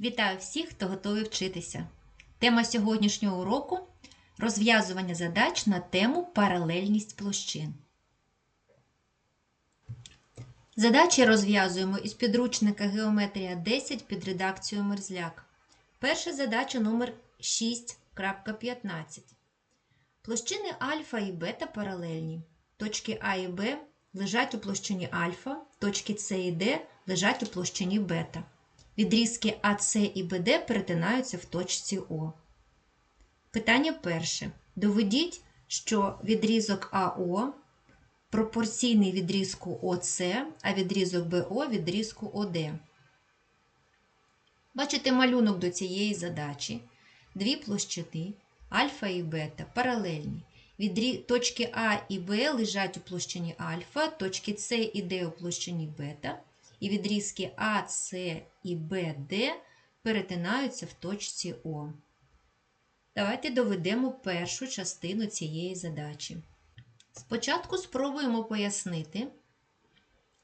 Вітаю всіх, хто готовий вчитися. Тема сьогоднішнього уроку розв'язування задач на тему паралельність площин. Задачі розв'язуємо із підручника Геометрія 10 під редакцією Мерзляк. Перша задача номер 6.15. Площини альфа і бета паралельні. Точки А і Б лежать у площині альфа, точки С і Д лежать у площині бета. Відрізки АС і БД перетинаються в точці О. Питання перше. Доведіть, що відрізок АО пропорційний відрізку ОС, а відрізок БО відрізку ОД. Бачите малюнок до цієї задачі. Дві площини альфа і бета паралельні. Відрі... Точки А і Б лежать у площині альфа, точки С і Д у площині бета, і відрізки АС і БД перетинаються в точці О. Давайте доведемо першу частину цієї задачі. Спочатку спробуємо пояснити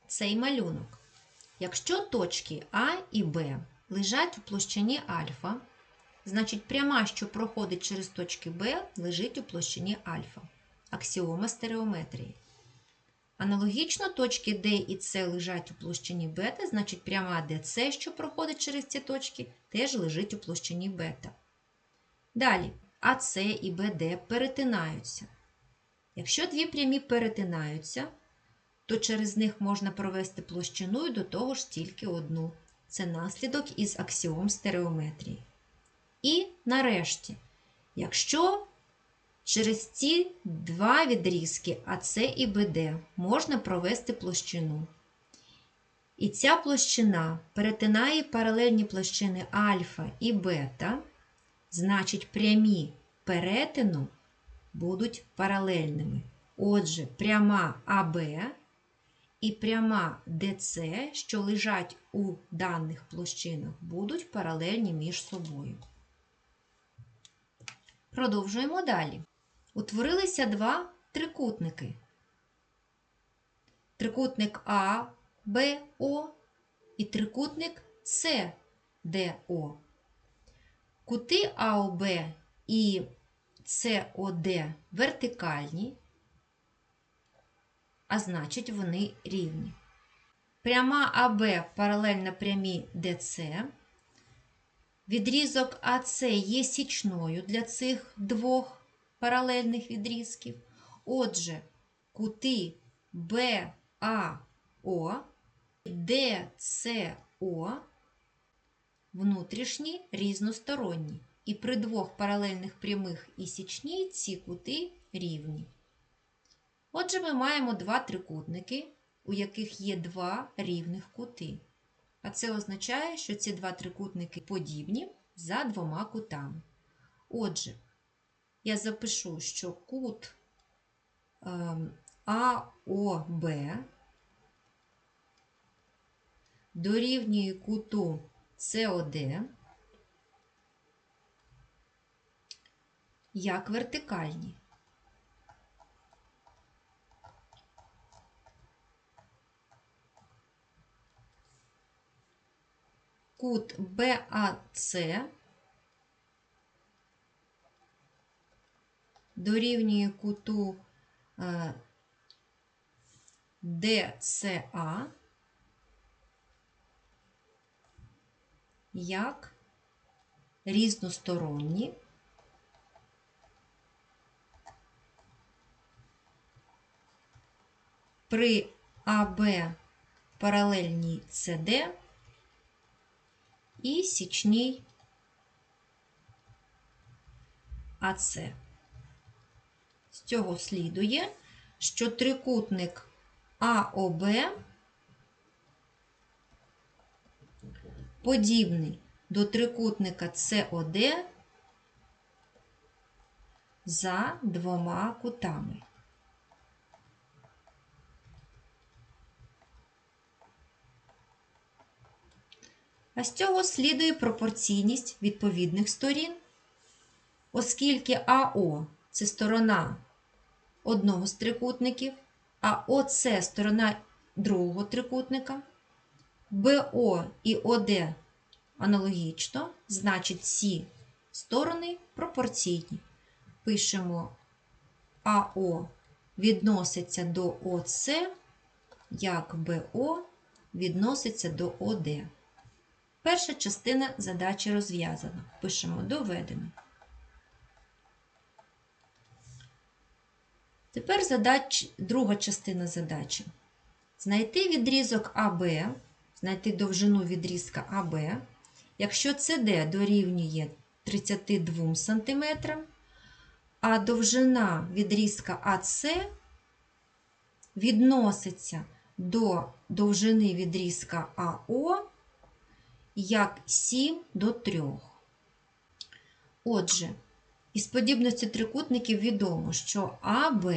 цей малюнок. Якщо точки А і Б лежать у площині альфа, значить пряма, що проходить через точки Б, лежить у площині альфа. Аксіома стереометрії. Аналогічно точки D і С лежать у площині бета, значить пряма DC, що проходить через ці точки, теж лежить у площині бета. Далі АС і БД перетинаються. Якщо дві прямі перетинаються, то через них можна провести площину і до того ж тільки одну. Це наслідок із аксіом стереометрії. І нарешті, якщо через ці два відрізки АС і БД можна провести площину. І ця площина перетинає паралельні площини альфа і бета, значить прямі перетину будуть паралельними. Отже, пряма АБ і пряма ДЦ, що лежать у даних площинах, будуть паралельні між собою. Продовжуємо далі. Утворилися два трикутники. Трикутник А, Б, О і трикутник С, Д, О. Кути АОБ і СОД вертикальні, а значить вони рівні. Пряма АБ паралельна прямій ДЦ. Відрізок АС є січною для цих двох паралельних відрізків. Отже, кути БАО, ДСО внутрішні різносторонні. І при двох паралельних прямих і січній ці кути рівні. Отже, ми маємо два трикутники, у яких є два рівних кути. А це означає, що ці два трикутники подібні за двома кутами. Отже, я запишу, що кут ем, АОБ дорівнює куту СОД як вертикальні. Кут БАЦ дорівнює куту е, ДСА як різносторонні при АБ паралельній СД і січній АЦ. Цього слідує, що трикутник АОБ подібний до трикутника СОД за двома кутами. А з цього слідує пропорційність відповідних сторін, оскільки АО це сторона одного з трикутників, а ОС сторона другого трикутника, БО і ОД Аналогічно, значить, ці сторони пропорційні. Пишемо АО відноситься до ОС, як БО відноситься до ОД. Перша частина задачі розв'язана. Пишемо доведено. Тепер задач, друга частина задачі. Знайти відрізок АБ, знайти довжину відрізка АБ, якщо СД дорівнює 32 см, а довжина відрізка АС відноситься до довжини відрізка АО як 7 до 3. Отже, із подібності трикутників відомо, що АБ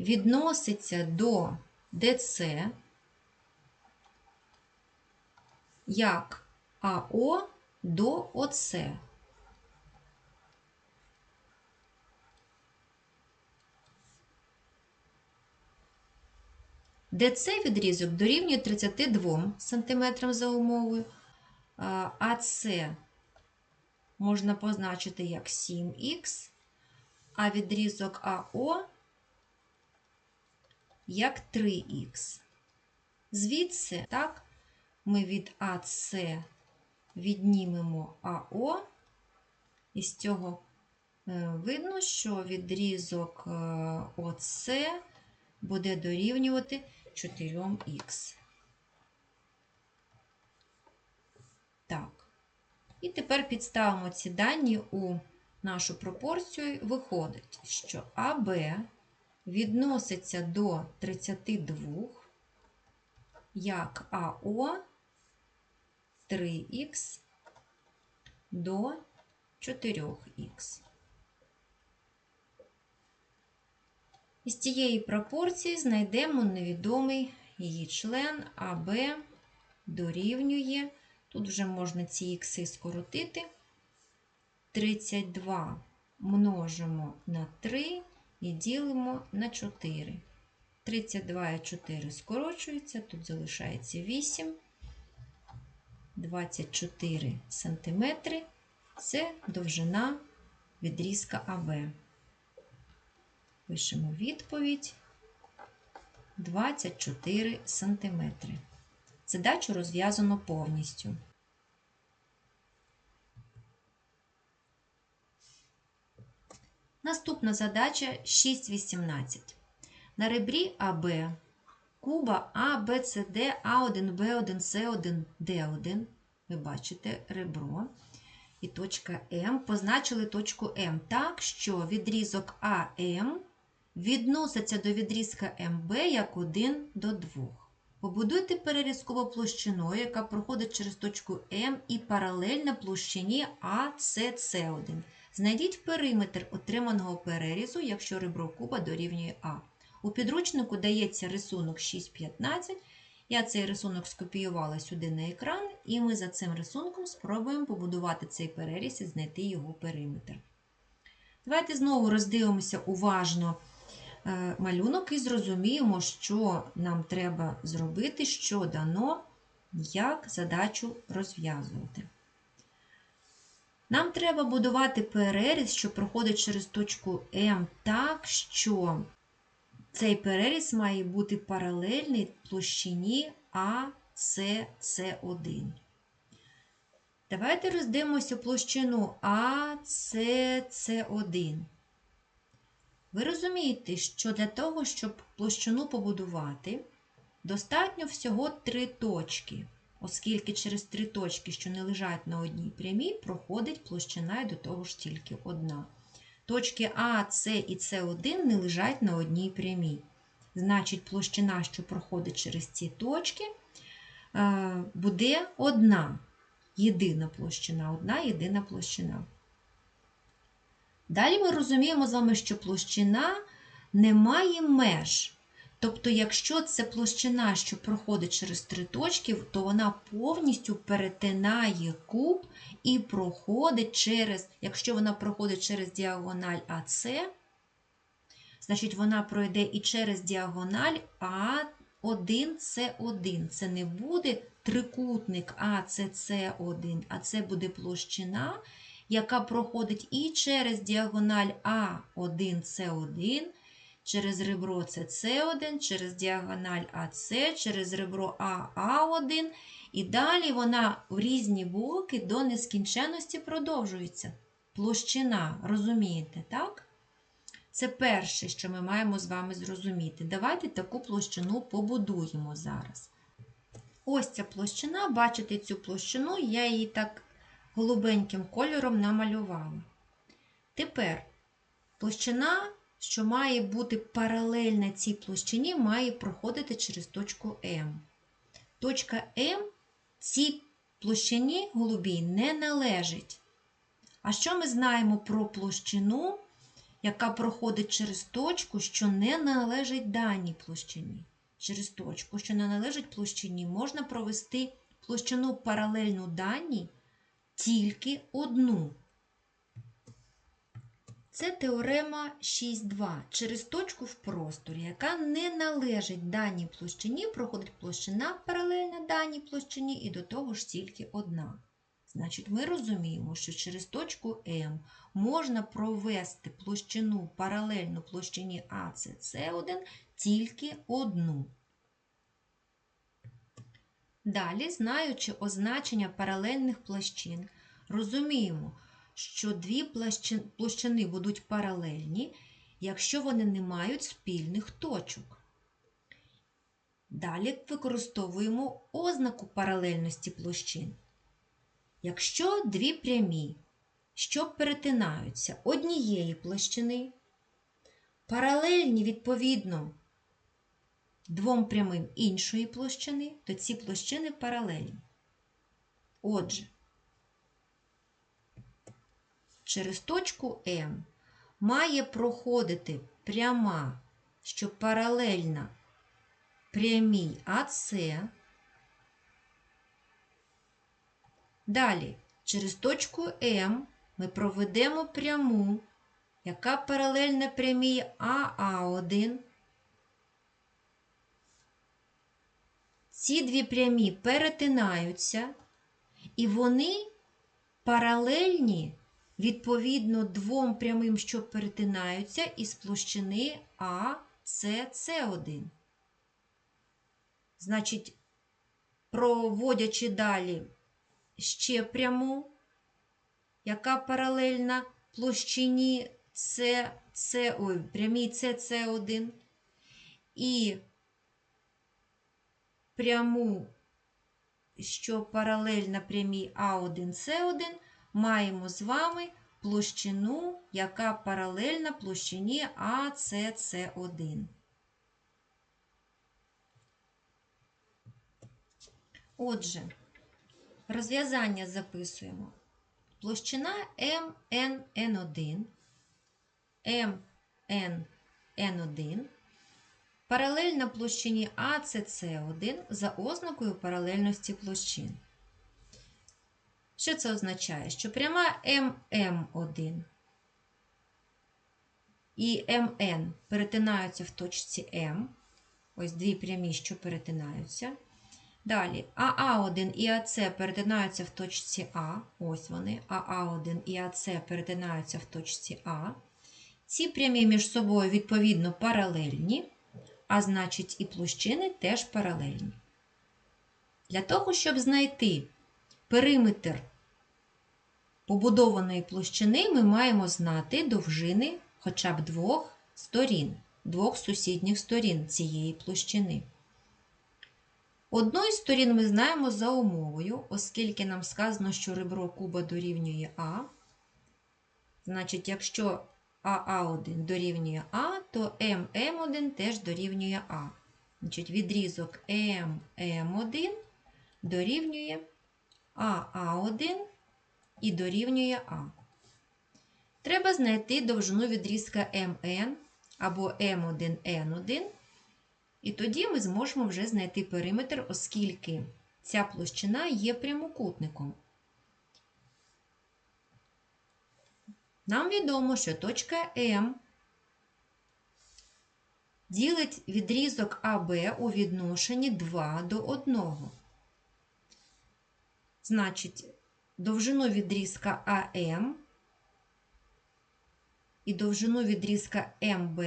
відноситься до ДЦ як АО до ОЦ. ДЦ відрізок дорівнює 32 см за умовою, а С можна позначити як 7х, а відрізок АО як 3х. Звідси, так, ми від АС віднімемо АО, і з цього е, видно, що відрізок е, ОС буде дорівнювати 4х. Так. І тепер підставимо ці дані у нашу пропорцію. Виходить, що АБ відноситься до 32, як АО 3х до 4х. Із цієї пропорції знайдемо невідомий її член АБ дорівнює, тут вже можна ці ікси скоротити. 32 множимо на 3 і ділимо на 4. 32 і 4 скорочується, тут залишається 8, 24 см це довжина відрізка АБ. Пишемо відповідь 24 см. Задачу розв'язано повністю. Наступна задача 6.18. На ребрі АБ куба А, Д, А1, Б1, С1, Д1. Ви бачите ребро і точка М. Позначили точку М так, що відрізок АМ відноситься до відрізка МБ як 1 до 2. Побудуйте перерізкову площину, яка проходить через точку М і паралельна площині АСС1. Знайдіть периметр отриманого перерізу, якщо ребро куба дорівнює А. У підручнику дається рисунок 6,15. Я цей рисунок скопіювала сюди на екран, і ми за цим рисунком спробуємо побудувати цей переріз і знайти його периметр. Давайте знову роздивимося уважно малюнок і зрозуміємо, що нам треба зробити, що дано, як задачу розв'язувати. Нам треба будувати переріз, що проходить через точку М так, що цей переріз має бути паралельний площині АСС1. Давайте роздивимося площину АСС1. Ви розумієте, що для того, щоб площину побудувати, достатньо всього три точки, оскільки через три точки, що не лежать на одній прямій, проходить площина і до того ж тільки одна. Точки А, С і С1 не лежать на одній прямій. Значить, площина, що проходить через ці точки, е, буде одна єдина площина, одна єдина площина. Далі ми розуміємо з вами, що площина не має меж. Тобто, якщо це площина, що проходить через три точки, то вона повністю перетинає куб і проходить через, якщо вона проходить через діагональ АС, значить вона пройде і через діагональ А1С1. Це не буде трикутник АЦЦ1, а це буде площина, яка проходить і через діагональ А1С1, через ребро СС1, через діагональ АС, через ребро АА1, і далі вона в різні боки до нескінченності продовжується. Площина, розумієте, так? Це перше, що ми маємо з вами зрозуміти. Давайте таку площину побудуємо зараз. Ось ця площина, бачите цю площину, я її так голубеньким кольором намалювала. Тепер площина, що має бути паралельна цій площині, має проходити через точку М. Точка М цій площині голубій не належить. А що ми знаємо про площину, яка проходить через точку, що не належить даній площині? Через точку, що не належить площині, можна провести площину паралельну даній тільки одну. Це теорема 6.2. Через точку в просторі, яка не належить даній площині, проходить площина паралельна даній площині і до того ж тільки одна. Значить, ми розуміємо, що через точку М можна провести площину паралельну площині АЦС1 тільки одну. Далі, знаючи означення паралельних площин, розуміємо, що дві площини будуть паралельні, якщо вони не мають спільних точок. Далі використовуємо ознаку паралельності площин. Якщо дві прямі, що перетинаються однієї площини, паралельні відповідно двом прямим іншої площини, то ці площини паралельні. Отже, через точку М має проходити пряма, що паралельна прямій АС. Далі, через точку М ми проведемо пряму, яка паралельна прямій АА1. Ці дві прямі перетинаються, і вони паралельні відповідно двом прямим, що перетинаються із площини АСС1. Значить, проводячи далі ще пряму, яка паралельна площині С, С, ой, прямій СС1, і пряму, що паралельна прямій А1С1, маємо з вами площину, яка паралельна площині АСС1. Отже, розв'язання записуємо. Площина МНН1, МНН1 паралельна площині АЦС1 за ознакою паралельності площин. Що це означає? Що пряма ММ1 і МН перетинаються в точці М. Ось дві прямі, що перетинаються. Далі АА1 і АЦ перетинаються в точці А. Ось вони. АА1 і АЦ перетинаються в точці А. Ці прямі між собою, відповідно, паралельні, а значить, і площини теж паралельні. Для того, щоб знайти периметр побудованої площини, ми маємо знати довжини хоча б двох сторін, двох сусідніх сторін цієї площини. Одну із сторін ми знаємо за умовою, оскільки нам сказано, що ребро куба дорівнює А. Значить, якщо АА1 дорівнює А, то ММ1 теж дорівнює А. Значить, відрізок ММ1 дорівнює АА1 і дорівнює А. Треба знайти довжину відрізка МН або М1Н1. І тоді ми зможемо вже знайти периметр, оскільки ця площина є прямокутником. Нам відомо, що точка М ділить відрізок АБ у відношенні 2 до 1. Значить, довжину відрізка АМ і довжину відрізка МБ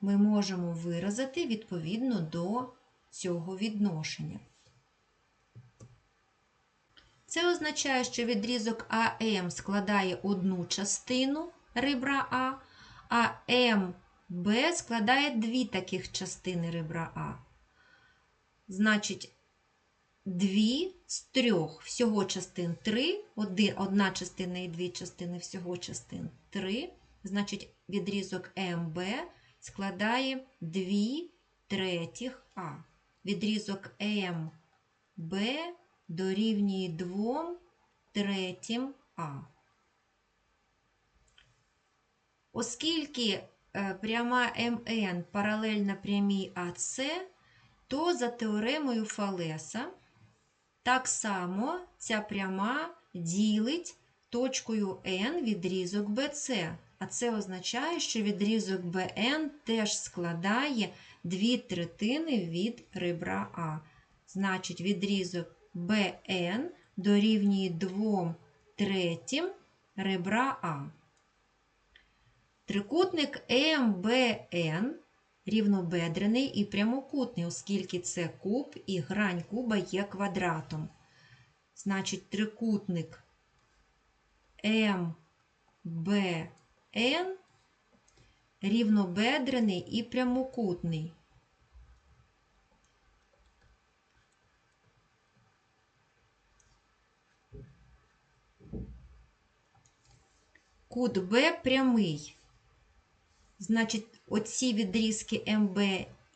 ми можемо виразити відповідно до цього відношення. Це означає, що відрізок АМ складає одну частину ребра А, а МБ складає дві таких частини ребра А. Значить, дві з трьох, всього частин три, одна частина і дві частини всього частин три. Значить, відрізок МБ складає 2 третіх А. Відрізок МБ дорівнює 2 третім А. Оскільки е, пряма МН паралельна прямій АС, то за теоремою Фалеса так само ця пряма ділить точкою N відрізок BC. А це означає, що відрізок BN теж складає 2 третини від ребра А. Значить, відрізок BN дорівнює 2 третім ребра А. Трикутник МБН рівнобедрений і прямокутний, оскільки це куб і грань куба є квадратом. Значить, трикутник МБН рівнобедрений і прямокутний. Кут Б прямий. Значить, оці відрізки МБ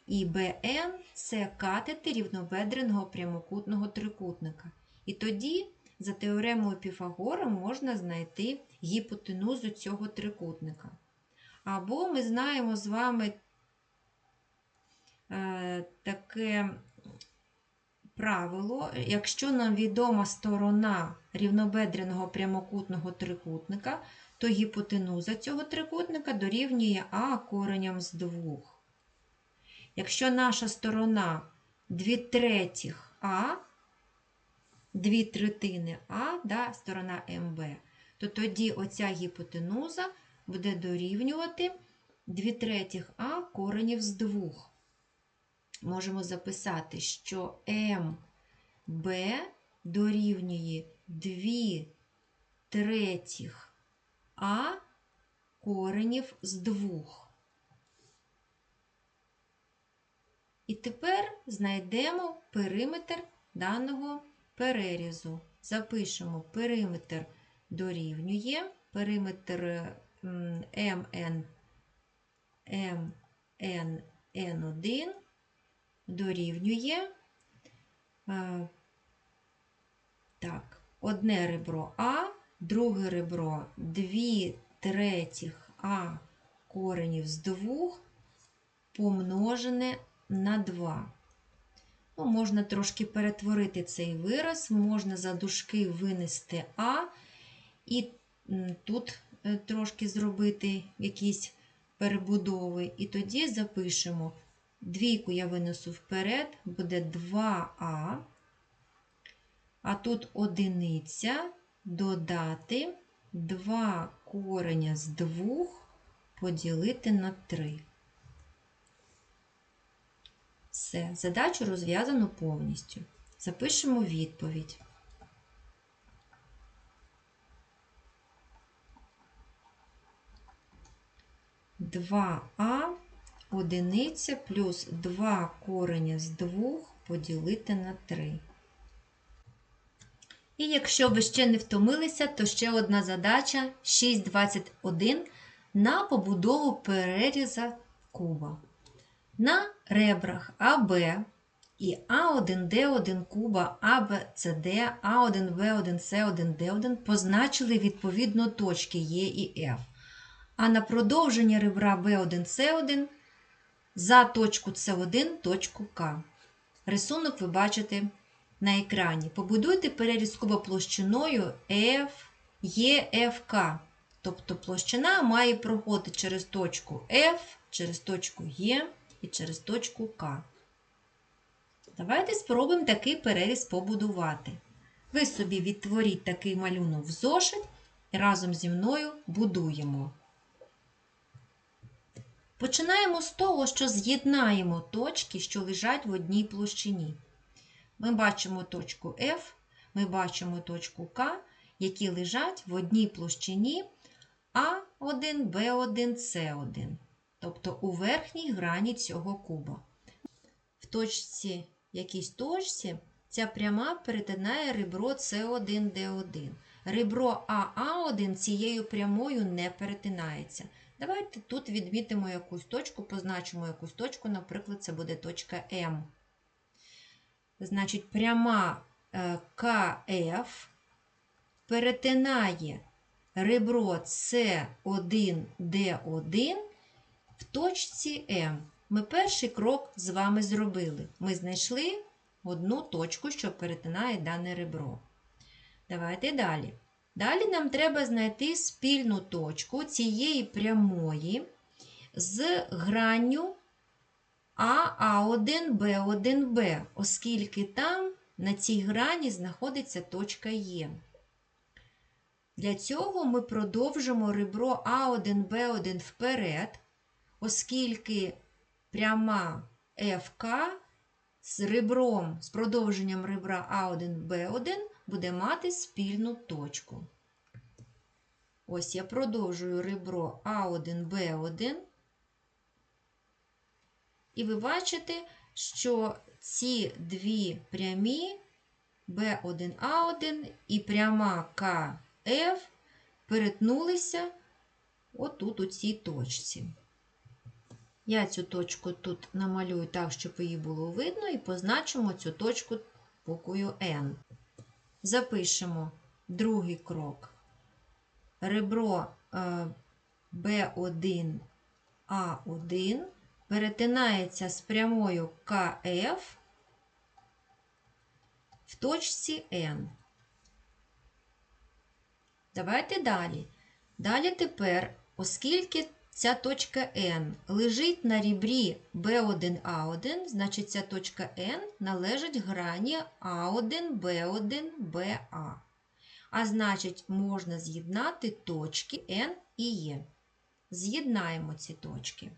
і БН це катети рівнобедреного прямокутного трикутника. І тоді, за теоремою Піфагора, можна знайти гіпотенузу цього трикутника. Або ми знаємо з вами е, таке правило, якщо нам відома сторона рівнобедреного прямокутного трикутника, то гіпотенуза цього трикутника дорівнює А кореням з двох. Якщо наша сторона 2 третіх А, 2 третини А, да, сторона МБ, то тоді оця гіпотенуза буде дорівнювати 2 третіх А коренів з двох. Можемо записати, що МБ дорівнює 2 третіх а коренів з двох. І тепер знайдемо периметр даного перерізу. Запишемо периметр дорівнює, периметр МН, МН1 дорівнює так, одне ребро А друге ребро 2 третіх А коренів з 2 помножене на 2. Ну, Можна трошки перетворити цей вираз, можна за дужки винести А, і тут е, трошки зробити якісь перебудови. І тоді запишемо двійку я винесу вперед, буде 2А, а тут одиниця додати 2 кореня з 2 поділити на 3. Все, задачу розв'язано повністю. Запишемо відповідь. Два А одиниця плюс 2 кореня з 2 поділити на 3. І якщо ви ще не втомилися, то ще одна задача 6.21 на побудову переріза куба. На ребрах АБ і А1Д1 куба АБЦД, А1В1С1Д1 позначили відповідно точки Е і Ф. А на продовження ребра Б1С1 за точку С1 точку К. Рисунок ви бачите на екрані. Побудуйте переріз куба площиною F, EFK. Тобто площина має проходити через точку F, через точку E і через точку К. Давайте спробуємо такий переріз побудувати. Ви собі відтворіть такий малюнок в зошит і разом зі мною будуємо. Починаємо з того, що з'єднаємо точки, що лежать в одній площині. Ми бачимо точку F, ми бачимо точку К, які лежать в одній площині А1, Б1, С1, тобто у верхній грані цього куба. В точці, якійсь точці, ця пряма перетинає ребро С1, Д1. Ребро АА1 цією прямою не перетинається. Давайте тут відмітимо якусь точку, позначимо якусь точку, наприклад, це буде точка М. Значить, пряма е, КФ перетинає ребро С1Д1 в точці М. Ми перший крок з вами зробили. Ми знайшли одну точку, що перетинає дане ребро. Давайте далі. Далі нам треба знайти спільну точку цієї прямої з гранню АА1, Б1Б, оскільки там на цій грані знаходиться точка Є. Для цього ми продовжимо ребро А1, Б1 вперед, оскільки пряма ФК з ребром, з продовженням ребра А1, Б1 буде мати спільну точку. Ось я продовжую ребро А1, Б1. І ви бачите, що ці дві прямі B1A1 і пряма КФ перетнулися отут у цій точці. Я цю точку тут намалюю так, щоб її було видно, і позначимо цю точку буквою N. Запишемо другий крок. Ребро B1A1 перетинається з прямою КФ в точці N. Давайте далі. Далі тепер, оскільки ця точка N лежить на рібрі B1A1, значить ця точка N належить грані A1, B1, BA. А значить, можна з'єднати точки N і E. З'єднаємо ці точки.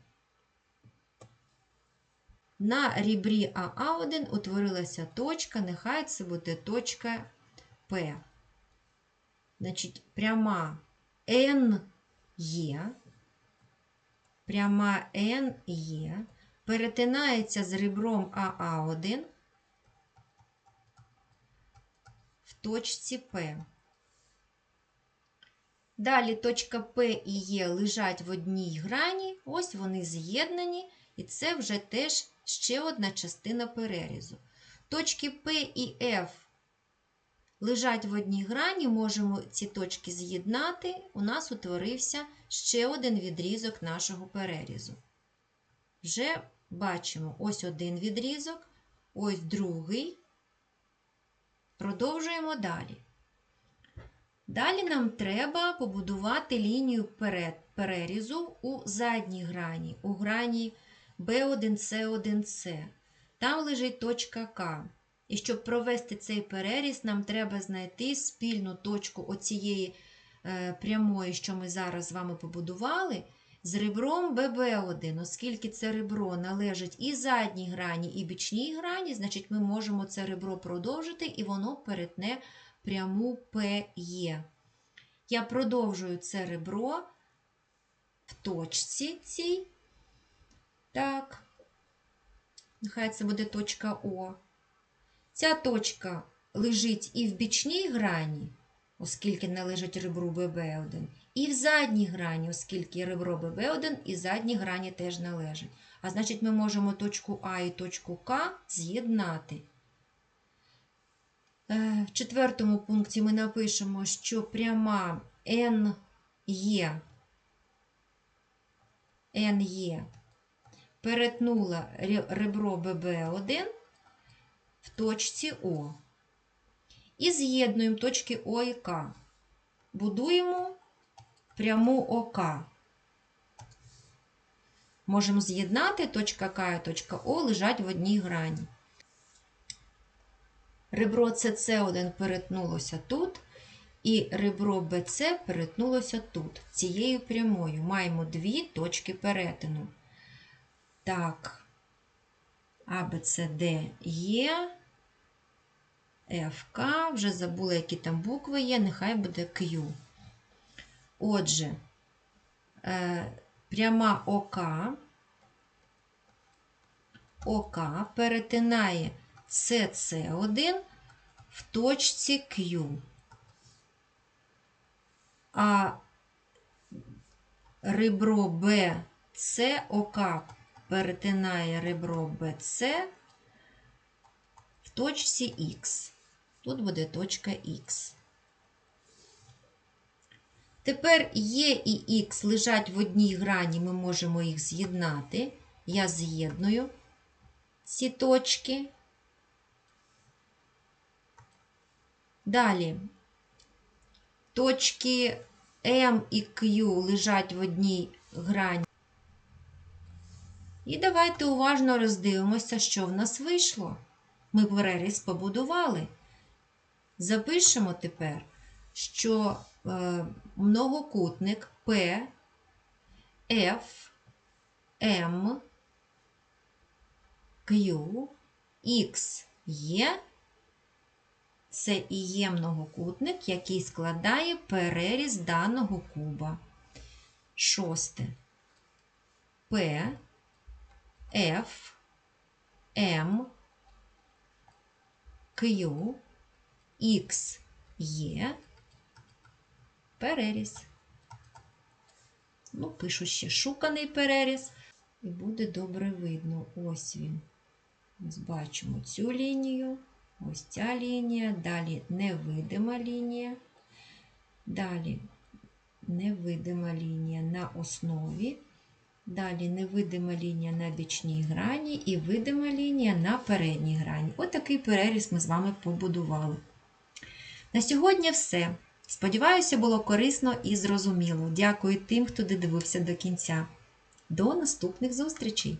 На рібрі АА1 утворилася точка, нехай це буде точка П. Значить, пряма N є, пряма N є, перетинається з ребром АА1 в точці П. Далі точка П і Е лежать в одній грані, ось вони з'єднані, і це вже теж ще одна частина перерізу. Точки П і F лежать в одній грані, можемо ці точки з'єднати. У нас утворився ще один відрізок нашого перерізу. Вже бачимо ось один відрізок, ось другий. Продовжуємо далі. Далі нам треба побудувати лінію перерізу у задній грані, у грані B1C1C. Там лежить точка К. І щоб провести цей переріз, нам треба знайти спільну точку оцієї е, прямої, що ми зараз з вами побудували, з ребром ББ1. Оскільки це ребро належить і задній грані, і бічній грані, значить ми можемо це ребро продовжити, і воно перетне пряму ПЕ. Я продовжую це ребро в точці цій. Так, нехай це буде точка О. Ця точка лежить і в бічній грані, оскільки належить ребру ББ1, і в задній грані, оскільки ребро ББ1 і задній грані теж належать. А значить, ми можемо точку А і точку К з'єднати. Е, в четвертому пункті ми напишемо, що пряма NE, NE перетнула ребро ББ1 в точці О. І з'єднуємо точки О і К. Будуємо пряму ОК. Можемо з'єднати точка К і точка О лежать в одній грані. Ребро СС1 перетнулося тут, і ребро БЦ перетнулося тут. Цією прямою маємо дві точки перетину. Так, АБЦД є. ФК, вже забула, які там букви є, нехай буде Q. Отже, е, пряма ОК, ОК перетинає СС1 в точці Q. А ребро БЦ ОК перетинає ребро БЦ в точці Х. Тут буде точка Х. Тепер Є і Х лежать в одній грані, ми можемо їх з'єднати. Я з'єдную ці точки. Далі точки М і Q лежать в одній грані. І давайте уважно роздивимося, що в нас вийшло. Ми переріз побудували. Запишемо тепер, що е, многокутник P, F, M, Q, X є. Це і є многокутник, який складає переріз даного куба. Шосте. P, F, M, Q, X є переріз. Ну, пишу ще шуканий переріз, і буде добре видно. Ось він. Ось бачимо цю лінію, ось ця лінія, далі невидима лінія, далі невидима лінія на основі, далі невидима лінія на бічній грані і видима лінія на передній грані. Отакий переріз ми з вами побудували. На сьогодні все. Сподіваюся, було корисно і зрозуміло. Дякую тим, хто додивився до кінця. До наступних зустрічей!